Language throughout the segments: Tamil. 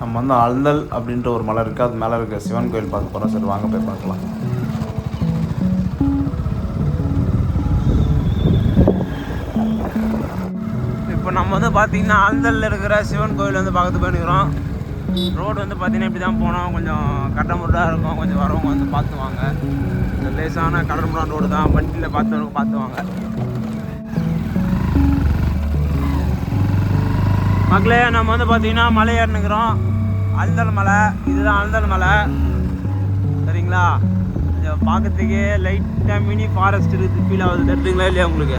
நம்ம வந்து அழுந்தல் அப்படின்ற ஒரு மலை இருக்குது அது மேலே இருக்க சிவன் கோயில் பார்க்க போகிறோம் சரி வாங்க போய் பார்க்கலாம். இப்போ நம்ம வந்து பார்த்திங்கன்னா ஆழ்ந்தலில் இருக்கிற சிவன் கோயில் வந்து பார்க்கறது போயிருக்கிறோம். ரோடு வந்து பார்த்தீங்கன்னா இப்படி தான் போனோம். கொஞ்சம் கட்டமுட்டாக இருக்கும். கொஞ்சம் வரவங்க வந்து பார்த்துவாங்க. லேசான கடமுடான் ரோடு தான். வண்டியில் பார்த்தவங்க பார்த்துவாங்க. மக்களே நம்ம வந்து பார்த்தீங்கன்னா மலை ஏறினுக்கிறோம். அழுந்தல் மலை இதுதான் அழுந்தல் மலை. சரிங்களா? பார்க்கறதுக்கே லைட்டாக மினி ஃபாரஸ்ட் இருக்குது. ஃபீல் ஆகுது. தெரிஞ்சுங்களா இல்லையா உங்களுக்கு?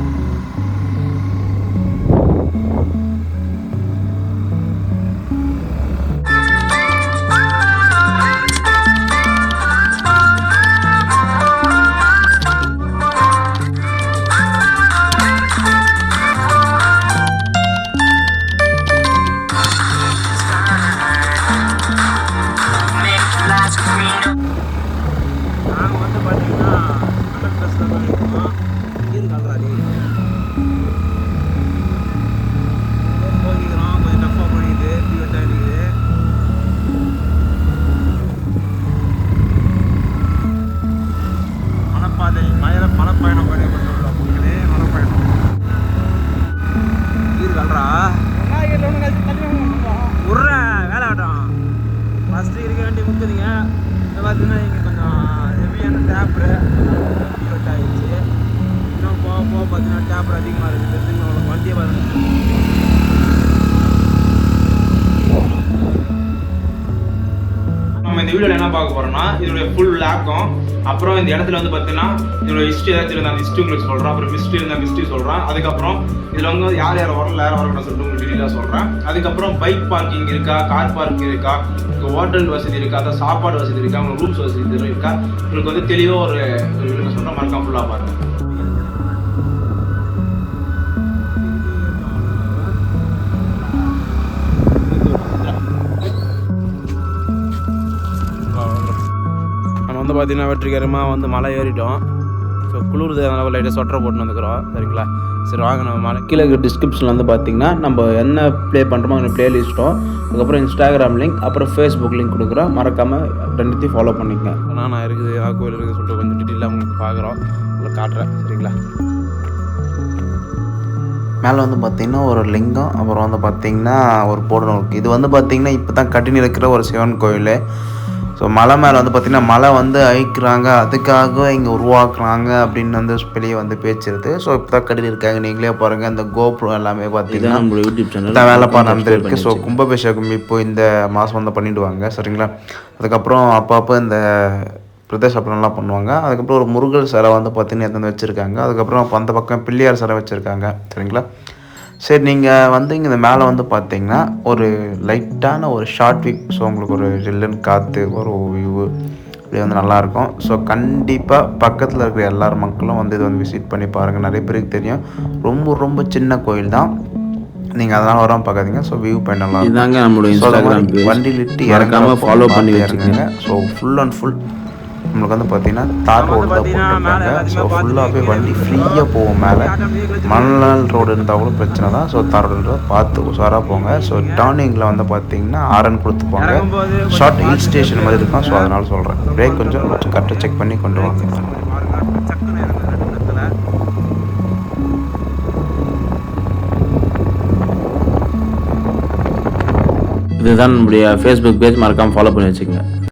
ஃபஸ்ட்டு இருக்க வேண்டிய முக்குதுங்க இப்போ பார்த்தீங்கன்னா இங்கே கொஞ்சம் ஹெவியான டேப்ரு கட் ஆகிடுச்சு இன்னும் போக போக பார்த்தீங்கன்னா டேப்ரு அதிகமாக இருக்குது. தெரிஞ்சுங்க வண்டியை பாருங்க இந்த வீடியோவில் என்ன பார்க்க போகிறோம்னா இதோடைய ஃபுல் லேக்கும் அப்புறம் இந்த இடத்துல வந்து பார்த்தீங்கன்னா இதோட ஹிஸ்ட்ரி ஏதாச்சும் இருந்தால் அந்த ஹிஸ்ட்ரி உங்களுக்கு சொல்கிறேன் அப்புறம் மிஸ்ட்ரி இருந்தால் மிஸ்ட்ரி சொல்கிறேன் அதுக்கப்புறம் இதில் வந்து யார் யார் வரல யார் வரக்கூடாது சொல்லிட்டு உங்களுக்கு டீட்டெயிலாக சொல்கிறேன் அதுக்கப்புறம் பைக் பார்க்கிங் இருக்கா? கார் பார்க்கிங் இருக்கா? உங்களுக்கு ஹோட்டல் வசதி இருக்கா? அதாவது சாப்பாடு வசதி இருக்கா? உங்களுக்கு ரூம்ஸ் வசதி இருக்கா? உங்களுக்கு வந்து தெளிவாக ஒரு சொல்கிறேன் மறக்காம ஃபுல்லாக பாருங்கள் வந்து பார்த்தீங்கன்னா வெற்றிகரமாக வந்து மலை ஏறிட்டோம். ஸோ குளிருது அதனால் லைட்டாக சொட்டரை போட்டு வந்துக்கிறோம். சரிங்களா? சரி வாங்க நம்ம மலை கீழே இருக்க டிஸ்கிரிப்ஷனில் வந்து பார்த்தீங்கன்னா நம்ம என்ன ப்ளே பண்ணுறோமோ அந்த ப்ளே லிஸ்ட்டும் அதுக்கப்புறம் இன்ஸ்டாகிராம் லிங்க் அப்புறம் ஃபேஸ்புக் லிங்க் கொடுக்குறோம். மறக்காமல் ரெண்டுத்தையும் ஃபாலோ பண்ணிக்கங்க. ஆனால் நான் இருக்குது ஆ கோயில் இருக்குது சொல்லிட்டு கொஞ்சம் டீட்டெயிலாக உங்களுக்கு பார்க்குறோம். உங்களுக்கு காட்டுறேன். சரிங்களா? மேலே வந்து பார்த்திங்கன்னா ஒரு லிங்கம் அப்புறம் வந்து பார்த்திங்கன்னா ஒரு போர்டு இருக்குது இது வந்து பார்த்திங்கன்னா இப்போ தான் கட்டினு இருக்கிற ஒரு சிவன் கோயில். ஸோ மலை மேலே வந்து பார்த்திங்கன்னா மலை வந்து அழிக்கிறாங்க. அதுக்காக இங்கே உருவாக்குறாங்க அப்படின்னு வந்து வெளியே வந்து பேச்சிருது ஸோ இப்போ தான் கட்டிட்டு இருக்காங்க. நீங்களே பாருங்கள் இந்த கோபுரம் எல்லாமே பார்த்தீங்கன்னா நம்மளோட யூடியூப் சேனல் வேலைப்பா நடந்துருக்கு ஸோ கும்பாபிஷேகம் இப்போ இந்த மாதம் வந்து பண்ணிடுவாங்க. சரிங்களா? அதுக்கப்புறம் அப்பப்போ இந்த பிரதேசப்படம்லாம் பண்ணுவாங்க. அதுக்கப்புறம் ஒரு முருகர் சிலை வந்து பார்த்தீங்கன்னா வந்து வச்சுருக்காங்க. அதுக்கப்புறம் அந்த பக்கம் பிள்ளையார் சிலை வச்சுருக்காங்க. சரிங்களா? சரி நீங்கள் வந்து இங்கே இந்த மேலே வந்து பார்த்தீங்கன்னா ஒரு லைட்டான ஒரு ஷார்ட் வியூ ஸோ உங்களுக்கு ஒரு ஜில்லுன்னு காற்று ஒரு வியூ இப்படி வந்து நல்லாயிருக்கும் ஸோ கண்டிப்பாக பக்கத்தில் இருக்கிற எல்லார் மக்களும் வந்து இதை வந்து விசிட் பண்ணி பாருங்கள் நிறைய பேருக்கு தெரியும். ரொம்ப ரொம்ப சின்ன கோயில் தான். நீங்கள் அதெல்லாம் வராம பார்க்காதீங்க. ஸோ வியூ பாயிண்ட் நல்லா. இதாங்க நம்மளோட So, அது மாதிரி இன்ஸ்டாகிராம் பேஜ் வண்டியில் இட்டு மறக்காம இறங்குறப்போ ஃபாலோ பண்ணி இறங்குங்க. ஸோ ஃபுல் அண்ட் ஃபுல் நம்மளுக்கு வந்து பார்த்தீங்கன்னா தார் ரோடு தான் போட்டிருக்காங்க. ஸோ ஃபுல்லாகவே வண்டி ஃப்ரீயாக போகும் மேலே. மணல் ரோடு இருந்தால் கூட பிரச்சனை தான். ஸோ தார் ரோடு பார்த்து உஷாராக போங்க. ஸோ டர்னிங்கில் வந்து பார்த்தீங்கன்னா ஆரன் கொடுத்து போங்க இறங்கும்போது ஷார்ட் ஹில் ஸ்டேஷன் மாதிரி இருக்கும். ஸோ அதனால சொல்கிறேன் பிரேக் கொஞ்சம் கரெக்டாக செக் பண்ணி கொண்டு வாங்க. இதுதான் நம்முடைய ஃபேஸ்புக் பேஜ் மறக்காமல் ஃபாலோ பண்ணி வச்சுக்கோங்க.